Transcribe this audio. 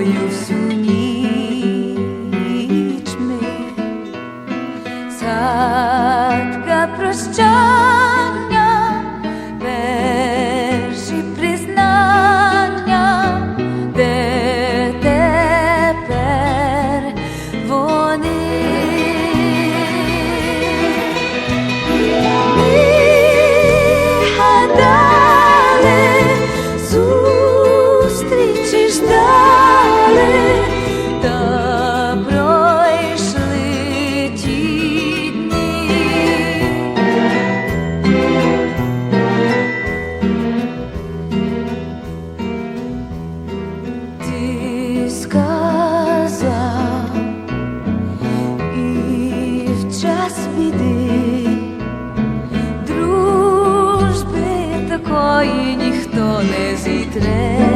тобою всю ніч ми. Згадка прощання, час біди дружби такої ніхто не зітре.